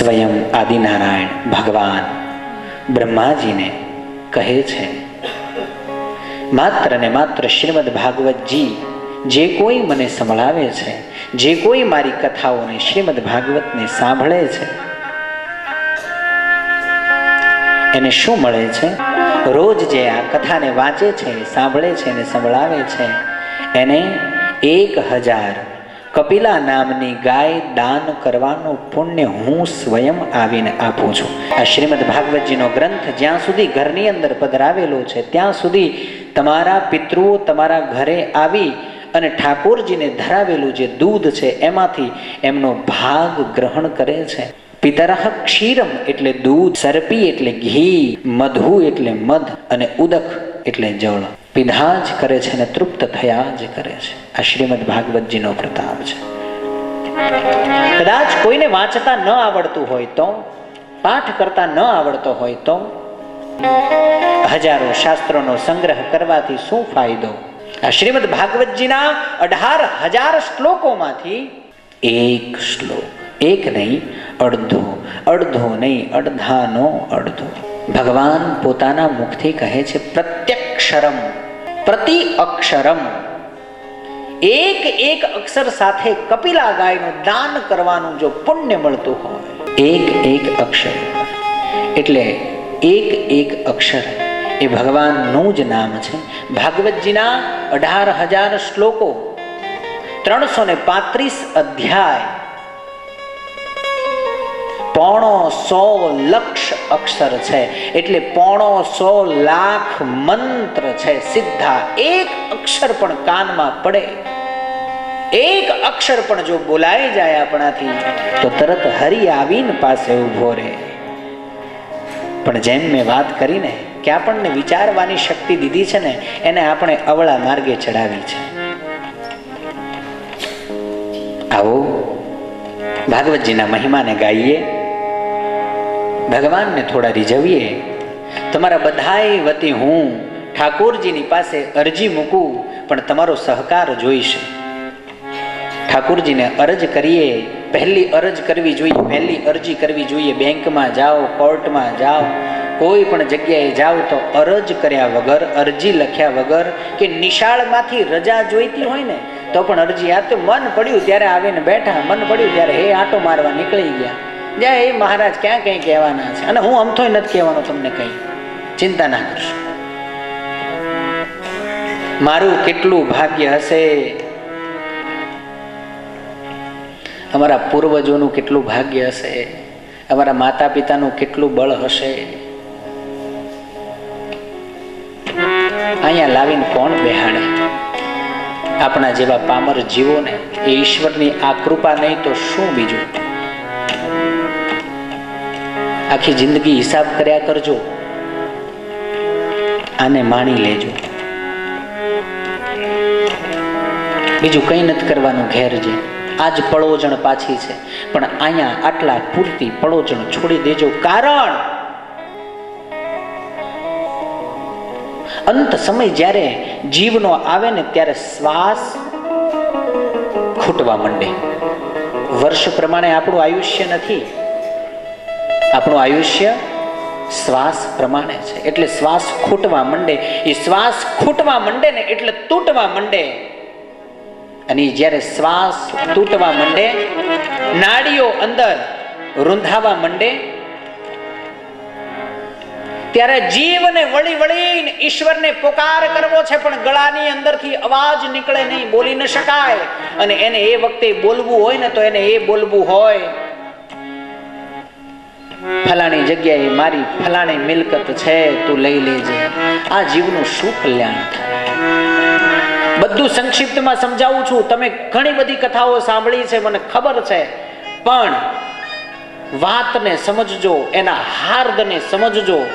સ્વયં આદિનારાયણ ભગવાન બ્રહ્માજીને કહે છે, માત્ર ને માત્ર શ્રીમદ ભાગવતજી, જે કોઈ મને સંભળાવે છે, જે કોઈ મારી કથાઓને શ્રીમદ ભાગવતને સાંભળે છે, એને શું મળે છે? રોજ જે આ કથાને વાંચે છે, સાંભળે છે અને સંભળાવે છે, એને એક હજાર કપિલા નામની ગાય દાન કરવાનું પુણ્ય હું સ્વયં આવીને આપું છું. આ શ્રીમદ ભાગવતજીનો ગ્રંથ જ્યાં સુધી ઘરની અંદર પધરાવેલો છે, ત્યાં સુધી તમારા પિતૃઓ તમારા ઘરે આવી અને ઠાકોરજીને ધરાવેલું જે દૂધ છે, એમાંથી એમનો ભાગ ગ્રહણ કરે છે. પિતરહ ક્ષીરમ એટલે દૂધ, સરપી એટલે ઘી, મધુ એટલે મધ અને ઉદક એટલે જળ. પીધા જ કરે છે અને તૃપ્ત થયા જ કરે છે. આ શ્રીમદ ભાગવતજીનો પ્રતાપ છે. કદાચ કોઈને વાંચતા ન આવડતું હોય તો, પાઠ કરતા ન આવડતો હોય તો, હજારો શાસ્ત્રોનો સંગ્રહ કરવાથી શું ફાયદો? આ શ્રીમદ ભાગવતજીના અઢાર હજાર શ્લોકોમાંથી એક શ્લોક, એક નહીં, અડધો અડધો નહીં, અડધાનો અડધો. ભગવાન પોતાના મુખથી કહે છે, પ્રત્યક્ષરમ. પ્રતિ અક્ષરમ. એક એક અક્ષર સાથે કપિલા ગાયનું દાન કરવાનું જો પુણ્ય મળતું હોય, એક એક અક્ષર. એટલે એક એક અક્ષર એ ભગવાનનું જ નામ છે. ભાગવતજીના અઢાર હજાર શ્લોકો, ત્રણસો ને પાંત્રીસ અધ્યાય પોણો સો લક્ષ અક્ષર છે. એટલે પોણો સો લાખ મંત્ર છે. સીધા એક અક્ષર પણ કાનમાં પડે. એક અક્ષર પણ જો બોલાઈ જાય આપણાથી, તો તરત હરી આવીને પાસે ઊભો રહે. પણ જેમ મેં વાત કરીને કે આપણને વિચારવાની શક્તિ દીધી છે ને, એને આપણે અવળા માર્ગે ચડાવી છે. આવો, ભાગવતજીના મહિમાને ગાઈએ. ભગવાનને થોડા રીઝવીએ. તમારા બધાય વતી હું ઠાકોરજીની પાસે અરજી મૂકું, પણ તમારો સહકાર જોઈશ. ઠાકોરજીને અરજ કરીએ, પહેલી અરજ કરવી જોઈએ, પહેલી અરજી કરવી જોઈએ. બેંકમાં જાઓ, કોર્ટમાં જાઓ, કોઈ પણ જગ્યાએ જાઓ તો અરજ કર્યા વગર, અરજી લખ્યા વગર કે નિશાળમાંથી રજા જોઈતી હોય ને, તો પણ અરજી આ તો મન પડ્યું ત્યારે આવીને બેઠા, મન પડ્યું ત્યારે હે, આટો મારવા નીકળી ગયા. જ્યાં મહારાજ ક્યાં કંઈ કહેવાના છે? અને હું અમથોય નથી કહેવાનો તમને કંઈ. ચિંતા ના કરશો. મારું કેટલું ભાગ્ય હશે? અમારા પૂર્વજોનું કેટલું ભાગ્ય હશે? અમારા માતા પિતાનું કેટલું બળ હશે? અહીંયા લાવીને કોણ બેહાડે? આપણા જેવા પામર જીવોને એ ઈશ્વરની આ કૃપા નહીં તો શું બીજું? આખી જિંદગી હિસાબ કર્યા કરજો આને માણી લેજો. બીજું કંઈ નથી કરવાનું ઘેર જે. આજ પળોજણ પાછી છે. પણ અહીંયા આટલા પૂરતી પળોજણ છોડી દેજો. કારણ અંત સમય જ્યારે જીવનો આવે ને ત્યારે શ્વાસ ખૂટવા માંડે. વર્ષ પ્રમાણે આપણું આયુષ્ય નથી. આપણું આયુષ્ય શ્વાસ પ્રમાણે છે. એટલે શ્વાસ ખૂટવા માંડે. એ શ્વાસ ખૂટવા માંડે ને એટલે તૂટવા માંડે. અને જ્યારે શ્વાસ તૂટવા માંડે નાડીઓ અંદર રૂંધાવા માંડે, ત્યારે જીવને વળી વળીને ઈશ્વરને પોકાર કરવો છે, પણ ગળાની અંદરથી અવાજ નીકળે નહીં, બોલી ન શકાય. અને એને એ વખતે બોલવું હોય ને તો એને એ બોલવું હોય. ફલાણી જગ્યાએ મારી ફલાણી મિલકત છે, તું લઈ લેજે. આ જીવનું શું કલ્યાણ થાય? બધું સંક્ષિપ્તમાં સમજાવું છું. તમે ઘણી બધી કથાઓ સાંભળી છે, મને ખબર છે. પણ વાતને સમજજો, એના હાર્દને સમજજો.